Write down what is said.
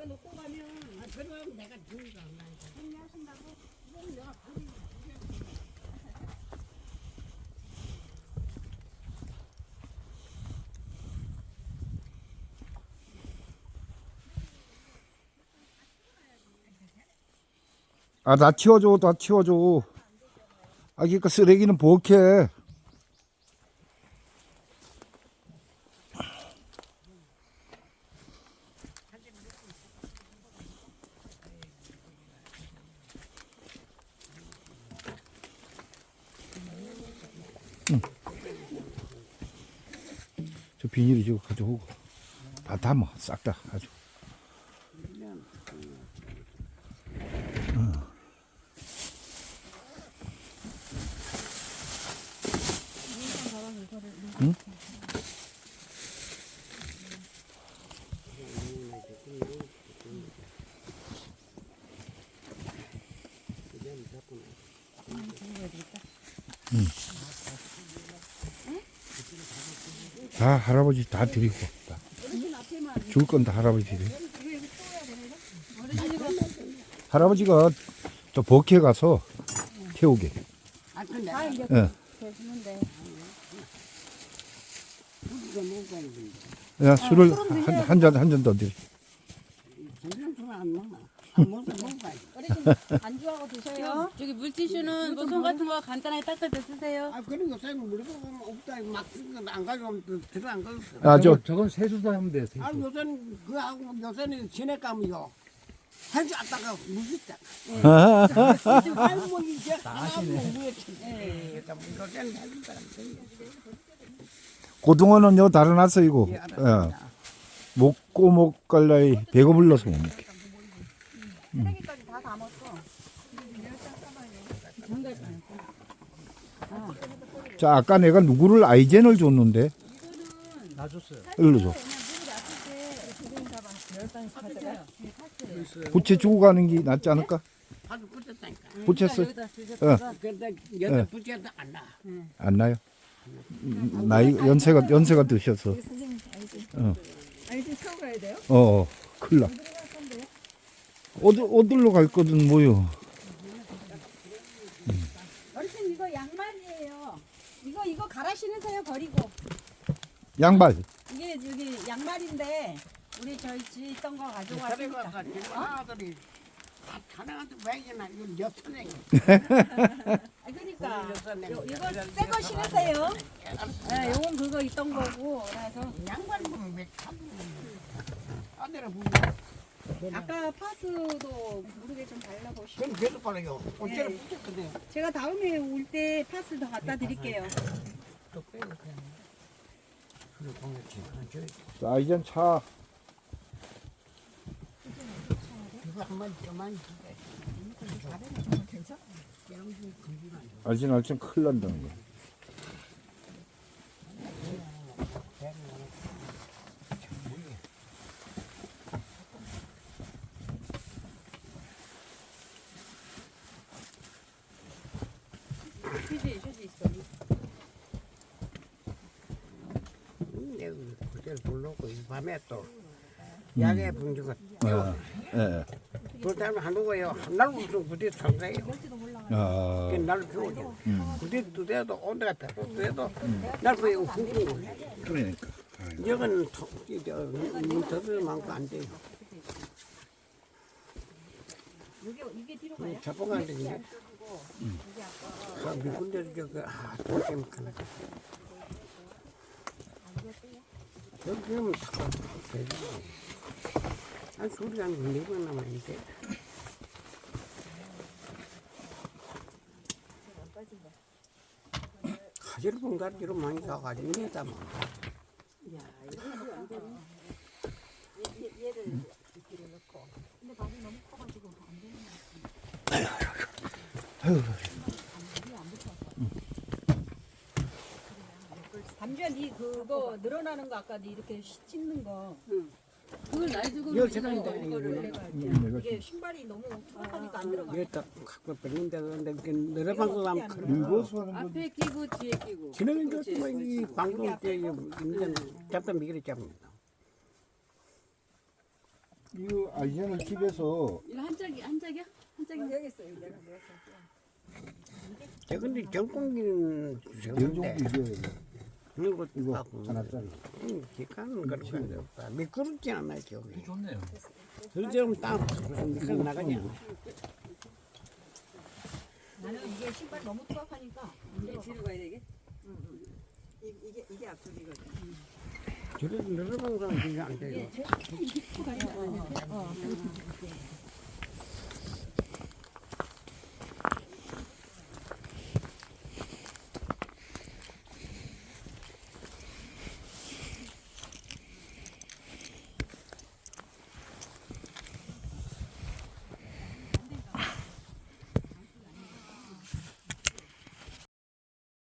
이거 놓고 가면 아, 그럼 내가? 그럼 내가 버리 아, 다 치워줘, 다 치워줘. 아, 그니까 쓰레기는 부엌 비닐이 저거 가져오고. 다 담아, 싹 다 아주. 다 할아버지 다 드리고 다. 줄 건 다 할아버지 드려. 할아버지가 저 버키에 가서 태우게. 아 근데 다 이제 있는데 야, 술을 한 잔 한 잔 더. 점점 술안 먹나 안 안주하고 드세요. 저기 물티슈는 뭐손 같은 거 간단하게 닦을 때 쓰세요. 아 그런 거 사면 물어보면 없다 막 쓰는 거안 가져오면 또 들어 안 가져왔어 아, 저 저건 세수도 하면 돼. 세수. 아 요새는 그하고 요새는 지내 가면요 한주 왔다가 무섭다 할머니 이제 무에 치 요새는 해준 사람 고등어는 요 달아놨어 이거. 예, 예. 먹고 못 갈라이 배가 불러서 못 먹게. 쓰레기까지 다 담았어. 자, 아까 내가 누구를 아이젠을 줬는데 놔줬어요. 일로 줘. 부채 주고 가는 게 낫지 않을까? 바로 붙였다니까 주셨다가 근데 여자 안 나. 안 나요? 음, 나이 연세가 연세가 드셔서. 어. 아이신 타고 가야 돼요? 어, 어 큰일 나. 어디 어디로 갈 거든 뭐요. 어르신 이거 양말이에요. 이거 이거 갈아 신으세요 버리고. 양발. 이게 여기 양말인데 우리 저희 집 있던 거 가져왔으니까. 지금 아들이 다 가능한데 왜 이나 이거 여선행 아 그러니까 요, 이거 새 거 신으세요. 네, 요건 그거 있던 거고 그래서 양반 보면 왜 참. 아들아 보면 아까 파스도 모르게 좀 발라보시고 그럼 계속 빨라요. 어째를 네. 붙였거든. 제가 다음에 올 때 파스 더 갖다 드릴게요. 또 빼고 그냥. 그래 공격지. 저 자, 이젠 차. 이거 한번 좀만 주게. 알진 알진 큰일 난다는 거. 휴지 휴지 있어. 내가 그때를 불렀고 이 밤에 또 약에 분주가 어, 예. 그 다음에 한국어요. 날 무슨 그때 상가요. 아, 그날 배우죠. 그때 두 대도 온데 갔다. 두 대도 날 배우고 궁금해. 그러니까. 여기는 문터도 많고 안 돼요. 자본가는 이제 아, 미군대 저그 아, 도심 하나. 여기는 다 되지. 한 소리 한 네번 남았는데. 가지를 본가지로 많이 가가지고 내다 뭐. 담주야 니 그거 늘어나는 거 아까 니 이렇게 시- 찢는 거 그걸 나이 주고 열 이거 이거를 이거. 내가 내가 이게 신발이 너무 투박하니까 안 들어가. 이게 딱 갖고 뺐는데 근데 그 늘어ban 거 가면 큰 이거 하는 거. 앞에 끼고 뒤에 끼고. 지는 이제 뭐이 방송 때 있는 잡다 미기를 잡니다. 이거 아이젠을 집에서 이거 한 짝이 한 짝이야? 한 짝이 여기 있어요. 내가 넣었어. 저 근데 정공기는 냉장고 저건데 이게 이거 이거 하나짜리. 기가는 그런 거 없다. 미끄럽지 않아 겨울에. 좋네요. 그처럼 땀 미끄러 나가냐. 나는 이게 신발 너무 투박하니까 이게 뒤로 가야 되게? 이, 이게 이게 앞쪽이거든. 저래도 늘어본 사람 그게 안 돼요. 어, 어.